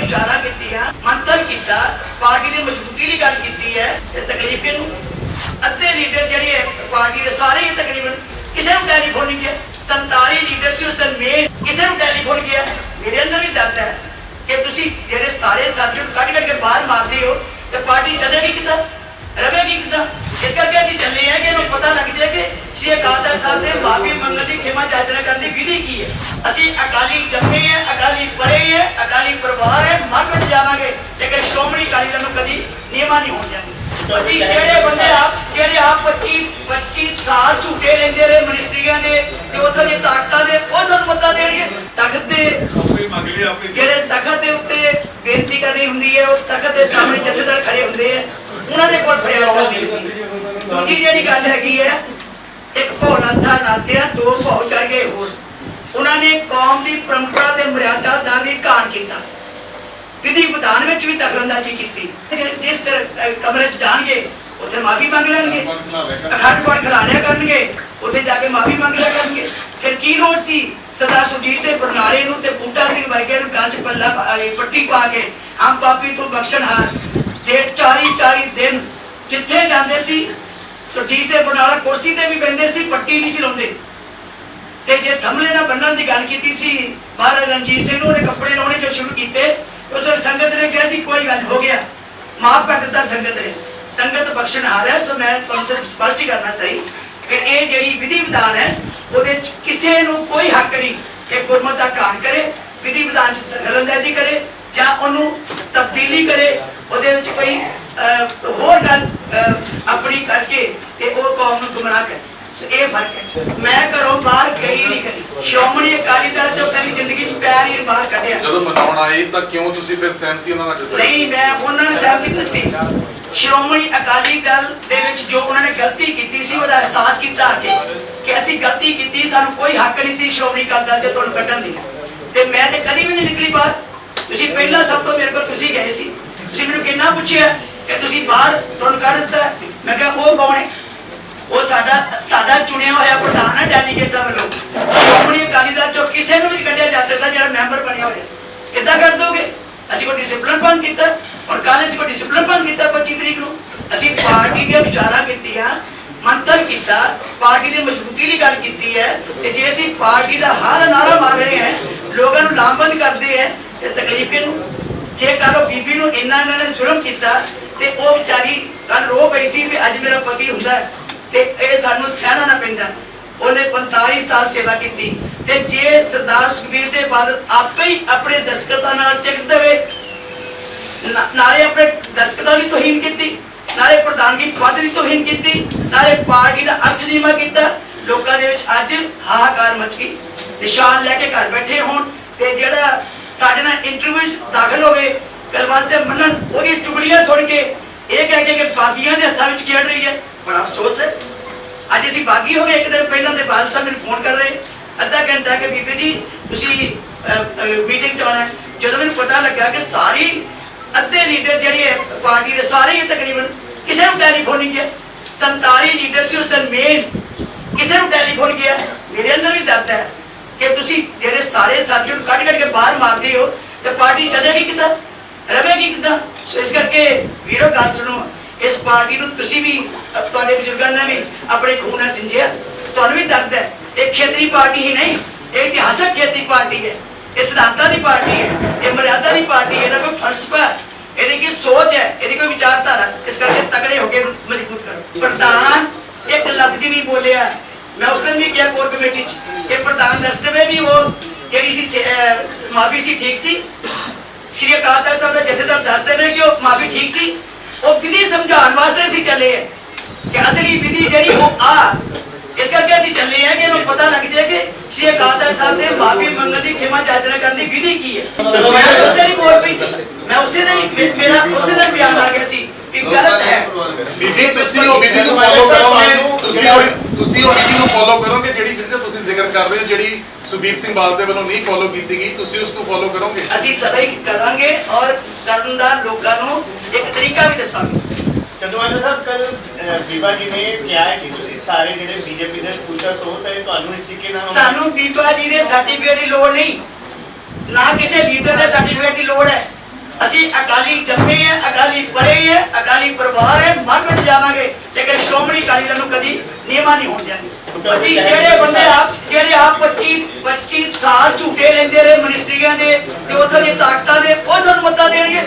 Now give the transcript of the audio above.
ਵਿਚਾਰਾਂ ਕੀਤੀਆਂ ਮੰਤਨ ਕੀਤਾ, ਪਾਰਟੀ ਦੀ ਮਜ਼ਬੂਤੀ ਦੀ ਗੱਲ ਕੀਤੀ ਹੈ, ਤੇ ਤਕਲੀਫ ਅੱਧੇ ਲੀਡਰ ਜਿਹੜੇ ਪਾਰਟੀ ਦੇ ਸਾਰੇ ਹੀ ਤਕਰੀਬਨ ਕਿਸੇ ਨੂੰ ਟੈਲੀਫੋਨ ਨਹੀਂ ਗਿਆ 47 ਲੀਡਰ ਸੀ ਉਸ ਦਿਨ ਮੇਨ ਕਿਸੇ ਨੂੰ ਟੈਲੀਫੋਨ ਗਿਆ ਮੇਰੇ ਅੰਦਰ ਵੀ ਦਰਦ ਹੈ ਕਿ ਤੁਸੀਂ ਜਿਹੜੇ ਸਾਰੇ ਸਾਥੀਆਂ ਕੱਢ ਕੱਢ ਕੇ ਬਾਹਰ ਮਾਰਦੇ ਹੋ, ਤੇ ਪਾਰਟੀ ਚੱਲੇਗੀ ਕਿੱਦਾਂ? ਰਵੇਗੀ ਕਿੱਦਾਂ? ਇਸ ਕਰਕੇ ਅਸੀਂ ਚੱਲੇ ਹਾਂ ਕਿ ਇਹਨੂੰ ਪਤਾ ਲੱਗ ਜਾਏ ਕਿ ਸ਼੍ਰੀ ਅਕਾਲ ਤਖਤ ਸਾਹਿਬ ਦੇ ਮਾਫੀ ਮੰਗਣ ਦੀ ਖਿਮਾ ਚਾਚਨਾ ਕਰਨ ਦੀ ਵਿਧੀ ਕੀ ਹੈ। ਅਸੀਂ ਅਕਾਲੀ ਜੰਮੇ ਹੈ, ਅਕਾਲੀ ਪੜੇ ਹੈ, ਅਕਾਲੀ ਪਰਿਵਾਰ ਹੈ ਮਰ ਮਿਟ ਜਾਵਾਂਗੇ ਲੇਕਿਨ ਸ਼੍ਰੋਮਣੀ ਅਕਾਲੀ ਦਲ ਨੂੰ ਨਹੀਂ ਹੋਣ ਦਿਆਂਗੇ ਅਸੀਂ ਜਿਹੜੇ ਬੰਦੇ ਆਪ ਜਿਹੜੇ ਆਪ 25 25 ਸਾਲ ਝੂਠੇ ਰਹਿੰਦੇ ਰਹੇ ਮਿਨਿਸਟਰੀਆਂ ਦੇ ਤੇ ਉੱਥੇ ਦੀ ਤਾਕਤਾਂ ਦੇ ਉਹ ਸਾਨੂੰ ਮੱਤਾ ਦੇਣਗੇ। ਤਖਤ ਦੇ ਜਿਹੜੇ ਤਖਤ ਦੇ ਉੱਤੇ ਬੇਨਤੀ ਕਰਨੀ ਹੁੰਦੀ ਹੈ ਉਹ ਤਖਤ ਦੇ ਸਾਹਮਣੇ ਜਥੇਦਾਰ ਖੜੇ ਹੁੰਦੇ ਆ ਉਹਨਾਂ ਦੇ ਕੋਲ ਫਰਿਆਦ ਕਰਨੀ ਹੁੰਦੀ ਹੈ। ਦੂਜੀ ਜਿਹੜੀ ਗੱਲ ਹੈਗੀ ਹੈ ਇੱਕ ਭੋਲੰਥਾ ਨਾਤਿਆ ਦੋ ਭੌ ਚੜ ਗਏ ਹੋਰ। ਉਹਨਾਂ ਨੇ ਕੌਮ ਦੀ ਪਰੰਪਰਾ ਤੇ ਮਰਿਆਦਾ ਦਾ ਵੀ ਘਾਣ ਕੀਤਾ। ਵਿਧਾਨ ਵਿੱਚ ਵੀ ਦਖਲਅੰਦਾਜ਼ੀ ਕੀਤੀ। ਜਿਸ ਤਰ੍ਹਾਂ ਕਮਰੇ 'ਚ ਜਾਣਗੇ ਉੱਥੇ ਮਾਫੀ ਮੰਗ ਲੈਣਗੇ। ਅਖੰਡ ਪਾਠ ਖਿਲਾ ਲਿਆ ਕਰਨਗੇ ਉੱਥੇ ਜਾ ਕੇ ਮਾਫੀ ਮੰਗ ਲਿਆ ਕਰਨਗੇ। ਫਿਰ ਕੀ ਲੋੜ ਸੀ ਸਰਦਾਰ ਸੁਜੀਤ ਸਿੰਘ ਬਰਨਾਲੇ ਨੂੰ ਤੇ ਬੂਟਾ ਸਿੰਘ ਵਰਗੇ ਨੂੰ ਕੰਚ ਪੱਲਾ ਪੱਟੀ ਪਾ ਕੇ ਹਮ ਪਾਪੀ ਤੂੰ ਬਖਸ਼ਣਹਾਰ ਤੇ 40 40 ਦਿਨ ਜਿੱਥੇ ਜਾਂਦੇ ਸੀ ਸੁਜੀਤ ਸਿੰਘ ਬਰਨਾਲਾ ਕੁਰਸੀ ਤੇ ਵੀ ਬੈਠਦੇ ਸੀ ਪੱਟੀ ਨਹੀਂ ਸੀ ਲਾਉਂਦੇ। ਤੇ ਜੇ ਥੰਮਲੇ ਨਾਲ ਬੰਨਣ ਦੀ ਗੱਲ ਕੀਤੀ ਸੀ ਮਹਾਰਾਜ ਰਣਜੀਤ ਸਿੰਘ ਨੂੰ ਉਹਨੇ ਕੱਪੜੇ ਲਾਉਣੇ ਜੋ ਸ਼ੁਰੂ ਕੀਤੇ ਉਸ ਵੇਲੇ ਸੰਗਤ ਨੇ ਕਿਹਾ ਜੀ ਕੋਈ ਗੱਲ ਹੋ ਗਿਆ। ਮਾਫ ਕਰ ਦਿੱਤਾ ਸੰਗਤ ਨੇ। ਸੰਗਤ ਬਖਸ਼ਣ ਆ ਸੋ ਮੈਂ ਤੁਹਾਨੂੰ ਸਿਰਫ ਸਪਸ਼ਟ ਕਰਨਾ ਸਹੀ ਕਿ ਇਹ ਜਿਹੜੀ ਵਿਧੀ ਵਿਧਾਨ ਹੈ, ਉਹਦੇ ਚ ਕਿਸੇ ਨੂੰ ਕੋਈ ਹੱਕ ਨਹੀਂ ਕਿ ਗੁਰਮਤ ਦਾ ਕਾਣ ਕਰੇ, ਵਿਧੀ ਵਿਧਾਨ ਚ ਦਖਲਅੰਦਾਜ਼ੀ ਕਰੇ, ਜਾਂ ਉਹਨੂੰ ਤਬਦੀਲੀ ਕਰੇ। ਉਹਦੇ ਵਿੱਚ ਕੋਈ ਹੋਰ ਗੱਲ ਆਪਣੀ ਕਰਕੇ ਤੇ ਉਹ ਕੌਮ ਨੂੰ ਗੁੰਮਰਾਹ ਕਰੇ। ਸੋ ਇਹ ਫ਼ਰਕ ਹੈ। ਮੈਂ ਘਰੋਂ ਬਾਹਰ ਗਈ ਨਹੀਂ ਕਦੀ। ਸ਼੍ਰੋਮਣੀ ਅਕਾਲੀ ਦਲ ਚੋਂ ਕਦੀ ਜ਼ਿੰਦਗੀ 'ਚ ਪੈਰ ਹੀ ਬਾਹਰ ਕੱਢਿਆ। ਜਦੋਂ ਮਨਾਉਣ ਆਏ ਤਾਂ ਕਿਉਂ ਤੁਸੀਂ ਫਿਰ ਸਹਿਮਤੀ ਉਹਨਾਂ ਨਾਲ ਜਤਾਈ ਨਹੀਂ ਮੈਂ ਉਹਨਾਂ ਨੂੰ ਸਹਿਮਤੀ ਦਿੱਤੀ। ਸ਼੍ਰੋਮਣੀ ਅਕਾਲੀ ਦਲ ਦੇ ਵਿੱਚ ਜੋ ਉਹਨਾਂ ਨੇ ਗਲਤੀ ਕੀਤੀ ਸੀ ਉਹਦਾ ਅਹਿਸਾਸ ਕੀਤਾ ਕਿ ਕਿ ਅਸੀਂ ਗਲਤੀ ਕੀਤੀ ਸਾਨੂੰ ਕੋਈ ਹੱਕ ਨਹੀਂ ਸੀ ਸ਼੍ਰੋਮਣੀ ਅਕਾਲੀ ਦਲ 'ਚ ਤੁਹਾਨੂੰ ਕੱਢਣ ਦੀ। ਤੇ ਮੈਂ ਤੇ ਕਦੀ ਵੀ ਨਹੀਂ ਨਿਕਲੀ ਬਾਹਰ। ਤੁਸੀਂ ਪਹਿਲਾਂ ਸਭ ਤੋਂ ਮੇਰੇ ਕੋਲ ਤੁਸੀਂ ਗਏ ਸੀ। ਤੁਸੀਂ ਮੈਨੂੰ ਕਿੰਨਾ ਪੁੱਛਿਆ ਕਿ ਤੁਸੀਂ ਬਾਹਰ ਤੁਹਾਨੂੰ ਕੱਢ ਦਿੱਤਾ? ਮੈਂ ਕਿਹਾ ਉਹ ਕੌਣ ਹੈ? ਚੁਣਿਆ ਹੋਇਆ ਪ੍ਰਧਾਨ ਹੈ ਡੈਲੀਗੇਟਾਂ ਵੱਲੋਂ। ਸ਼੍ਰੋਮਣੀ ਅਕਾਲੀ ਦਲ ਚੋਂ ਕਿਸੇ ਨੂੰ ਵੀ ਕੱਢਿਆ ਜਾ ਸਕਦਾ ਜਿਹੜਾ ਮੈਂਬਰ ਬਣਿਆ ਹੋਇਆ। ਕਿੱਦਾਂ ਕਰ ਦੋਗੇ? ਅਸੀਂ ਕੋਈ ਡਿਸਪਲਿਨ ਭੰਗ ਕੀਤਾ ਔਰ ਕੱਲ ਅਸੀਂ ਕੋਈ ਡਿਸਪਲਿਨ ਭੰਗ ਕੀਤਾ 25 ਤਰੀਕ ਨੂੰ। ਅਸੀਂ ਪਾਰਟੀ ਦੀਆਂ ਵਿਚਾਰਾਂ ਕੀਤੀਆਂ ਮੰਤਨ ਕੀਤਾ, ਪਾਰਟੀ ਦੀ ਮਜ਼ਬੂਤੀ ਦੀ ਗੱਲ ਕੀਤੀ ਹੈ ਤੇ ਜੇ ਅਸੀਂ ਪਾਰਟੀ ਦਾ ਹਰ ਨਾਰਾ ਮਾਰ ਰਹੇ ਹਾਂ, ਲੋਕਾਂ ਨੂੰ ਲਾਮਬੰਦ ਕਰਦੇ ਹੈ, ਤੇ ਤਕਲੀਫ ਨੂੰ ਜੇ ਕਾਰੋ ਬੀਬੀ ਨੂੰ ਇੰਨਾ ਇਹਨਾਂ ਨੇ ਜ਼ੁਲਮ ਕੀਤਾ ਤੇ ਉਹ ਵਿਚਾਰੀ ਕੱਲ ਰੋ ਪਈ ਸੀ ਵੀ ਅੱਜ ਮੇਰਾ ਪਤੀ ਹੁੰਦਾ ਤੇ ਇਹ ਸਾਨੂੰ ਸਹਿਣਾ ਨਾ ਪੈਂਦਾ। ਉਹਨੇ 45 ਸਾਲ ਸੇਵਾ ਕੀਤੀ। ਤੇ ਜੇ ਸਰਦਾਰ ਸੁਖਬੀਰ ਸਿੰਘ ਬਾਦਲ ਆਪੇ ਹੀ ਆਪਣੇ ਦਸਕਤਾਂ ਨਾਲ ਟਿਕ ਦੇਵੇ ਨਾਲੇ ਆਪਣੇ ਦਸਕਤਾਂ ਦੀ ਤੋਹੀਨ ਕੀਤੀ, ਨਾਲੇ ਪ੍ਰਧਾਨਗੀ ਪਦ ਦੀ ਤੋਹੀਨ ਕੀਤੀ, ਨਾਲੇ ਪਾਰਟੀ ਦਾ ਅਕਸ ਨੀਮਾ ਕੀਤਾ, ਲੋਕਾਂ ਦੇ ਵਿੱਚ ਅੱਜ ਹਾਹਾਕਾਰ ਮਚ ਗਈ। ਨਿਸ਼ਾਨ ਲੈ ਕੇ ਘਰ ਬੈਠੇ ਹੋਣ ਤੇ ਜਿਹੜਾ ਸਾਡੇ ਨਾਲ ਇੰਟਰਵਿਊ ਦਾਖਲ ਹੋਵੇ, ਕਲਵੰਤ ਸਿੰਘ ਮੰਨਣ ਉਹਦੀਆਂ ਚੁਗਲੀਆਂ ਸੁਣ ਕੇ ਇਹ ਕਹਿ ਕੇ ਕਿ ਬਾਗੀਆਂ ਦੇ ਹੱਥਾਂ ਵਿੱਚ ਖੇਡ ਰਹੀ ਹੈ। ਬੜਾ ਅਫਸੋਸ ਹੈ। ਅੱਜ ਅਸੀਂ ਬਾਗੀ ਹੋ ਗਏ, ਇੱਕ ਦਿਨ ਪਹਿਲਾਂ ਦੇ ਬਾਦਲ ਸਾਹਿਬ ਮੈਨੂੰ ਫੋਨ ਕਰ ਰਹੇ। ਅੱਧਾ ਘੰਟਾ ਕਿ ਬੀਬੀ ਜੀ, ਤੁਸੀਂ ਮੀਟਿੰਗ ਚ ਆਉਣਾ ਜਦੋਂ ਮੈਨੂੰ ਪਤਾ ਲੱਗਾ ਕਿ ਸਾਰੀ ਅੱਧੇ ਲੀਡਰ ਜਿਹੜੇ ਪਾਰਟੀ ਦੇ ਸਾਰੇ ਹੀ ਤਕਰੀਬਨ ਕਿਸੇ ਨੂੰ ਟੈਲੀਫੋਨ ਨਹੀਂ ਗਿਆ। 47 ਲੀਡਰ ਸੀ, ਉਸ ਦਿਨ ਮੇਨ ਕਿਸੇ ਨੂੰ ਟੈਲੀਫੋਨ ਗਿਆ। ਮੇਰੇ ਅੰਦਰ ਵੀ ਦਰਦ ਹੈ ਕਿ ਤੁਸੀਂ ਜਿਹੜੇ ਸਾਰੇ ਸਾਥੀਆਂ ਨੂੰ ਕੱਢ ਕੱਢ ਕੇ ਬਾਹਰ ਮਾਰਦੇ ਹੋ, ਤੇ ਪਾਰਟੀ ਚੱਲੇਗੀ ਕਿੱਦਾਂ, ਰਵੇਗੀ ਕਿੱਦਾਂ? ਸੋ ਇਸ ਕਰਕੇ ਵੀਰੋ, ਗੱਲ ਸੁਣੋ। ਇਸ ਪਾਰਟੀ ਨੂੰ ਤੁਸੀਂ ਵੀ ਤੁਹਾਡੇ ਬਜ਼ੁਰਗਾਂ ਨੇ ਵੀ ਆਪਣੇ ਖੂਨ ਨਾਲ ਸਿੰਜਿਆ। ਤੁਹਾਨੂੰ ਵੀ ਦਰਦ ਹੈ। ਇਹ ਖੇਤਰੀ ਪਾਰਟੀ ਹੀ ਨਹੀਂ, ਇਹ ਇਤਿਹਾਸਕ ਖੇਤਰੀ ਪਾਰਟੀ ਹੈ। ਇਹ ਸਿਧਾਂਤਾਂ ਦੀ ਪਾਰਟੀ ਹੈ, ਇਹ ਮਰਿਆਦਾ ਦੀ ਪਾਰਟੀ ਹੈ, ਇਹਦਾ ਕੋਈ ਫਲਸਫਾ ਹੈ ਇਹਦੀ ਕੀ ਸੋਚ ਹੈ, ਇਹਦੀ ਕੋਈ ਵਿਚਾਰਧਾਰਾ, ਇਸ ਕਰਕੇ ਤਕੜੇ ਹੋ ਕੇ ਮਜ਼ਬੂਤ ਕਰੋ। ਪ੍ਰਧਾਨ ਇੱਕ ਲਫ਼ਜ਼ ਨਹੀਂ ਬੋਲਿਆ। ਮੈਂ ਉਸ ਦਿਨ ਵੀ ਕਿਹਾ ਕੋਰ ਕਮੇਟੀ ਚ ਇਹ ਪ੍ਰਧਾਨ ਦੱਸਦੇ ਵੇ ਵੀ ਉਹ ਜਿਹੜੀ ਸੀ ਮਾਫੀ ਸੀ, ਠੀਕ ਸੀ। ਸ਼੍ਰੀ ਅਕਾਲ ਤਖਤ ਸਾਹਿਬ ਦੇ ਜਥੇਦਾਰ ਦੱਸਦੇ ਨੇ ਕਿ ਉਹ ਮਾਫੀ ਠੀਕ ਸੀ। ਉਹ ਵਿਧੀ ਸਮਝਾਉਣ ਵਾਸਤੇ ਅਸੀਂ ਚੱਲੇ ਆ। ਕਿ ਅਸਲੀ ਵਿਧੀ ਜਿਹੜੀ ਉਹ ਆ। ਇਸ ਕਰਕੇ ਅਸੀਂ ਚੱਲੇ ਆ ਕਿ ਇਹਨੂੰ ਪਤਾ ਲੱਗ ਜਾਏ ਕਿ ਸ਼੍ਰੀ ਅਕਾਲ ਤਖਤ ਸਾਹਿਬ ਦੇ ਮਾਫੀ ਮੰਗਣ ਦੀ ਖਿਮਾ ਜਾਚਨਾ ਕਰਨ ਦੀ ਵਿਧੀ ਕੀ ਹੈ। ਮੈਂ ਉਸ ਹੀ ਬੋਲ ਪਈ ਸੀ। ਮੈਂ ਉਸੇ ਮੇ- ਮੇਰਾ ਉਸੇ ਦਿਨ ਬਿਆਨ ਆ ਗਿਆ ਸੀ ਕਿ ਗਲਤ ਹੈ। ਬੀਬੀ ਤੁਸੀਂ ਉਹ ਵਿਧੀ ਨੂੰ ਫੋਲੋ ਕਰੋਗੇ। ਤੁਸੀਂ ਉਹ ਤੁਸੀਂ ਉਹ ਵਿਧੀ ਨੂੰ ਫੋਲੋ ਕਰੋਗੇ ਜਿਹੜੀ ਵਿਧੀ ਦਾ ਤੁਸੀਂ ਜ਼ਿਕਰ ਕਰ ਰਹੇ ਹੋ ਜਿਹੜੀ ਸੁਬੀਰ ਸਿੰਘ ਬਾਦਲ ਦੇ ਵੱਲੋਂ ਨਹੀਂ ਫੋਲੋ ਕੀਤੀ ਗਈ ਤੁਸੀਂ ਉਸ ਨੂੰ ਫੋਲੋ ਕਰੋਗੇ? ਅਸੀਂ ਸਦਾ ਹੀ ਕਰਾਂਗੇ ਔਰ ਕਰਨ ਦਾ ਨੂੰ ਦੱਸਾਂਗੇ ਚੰਦੂਮਾਜਰਾ ਸਾਹਿਬ ਕੱਲ ਬੀਬਾ ਜੀ ਨੇ ਕਿਹਾ ਹੈ ਕਿ ਤੁਸੀਂ ਸਾਰੇ ਜਿਹੜੇ ਬੀਜੇਪੀ ਦੇ ਸਪੋਰਟਰਸ ਹੋ ਤਾਂ ਤੁਹਾਨੂੰ ਇਸ ਤਰੀਕੇ ਨਾਲ ਸਾਨੂੰ ਬੀਬਾ ਜੀ ਦੇ ਸਰਟੀਫਿਕੇਟ ਦੀ ਲੋੜ ਨਹੀਂ। ਨਾ ਕਿਸੇ ਲੀਡਰ ਦੇ ਸਰਟੀਫਿਕੇਟ ਦੀ ਲੋੜ ਹੈ। ਅਸੀਂ ਅਕਾਲੀ ਜੰਮੇ ਹੈ ਅਕਾਲੀ ਪੜੇ ਹੈ ਅਕਾਲੀ ਪਰਿਵਾਰ ਹੈ ਮਰ ਮਿਟ ਜਾਵਾਂਗੇ। ਲੇਕਿਨ ਸ਼੍ਰੋਮਣੀ ਅਕਾਲੀ ਦਲ ਨੂੰ ਕਦੀ ਨੀਵਾ ਨਹੀਂ ਹੋਣ ਦਿਆਂਗੇ ਅਸੀਂ ਜਿਹੜੇ ਬੰਦੇ ਆਪ ਜਿਹੜੇ ਆਪ 25 25 ਸਾਲ ਝੂਠੇ ਲੈਂਦੇ ਰਹੇ ਮਿਨਿਸਟਰੀਆਂ ਦੇ ਤੇ ਉੱਥੋਂ ਦੀ ਤਾਕਤਾਂ ਦੇ ਉਹ ਸਾਨੂੰ ਮੱਤਾ ਦੇਣਗੇ।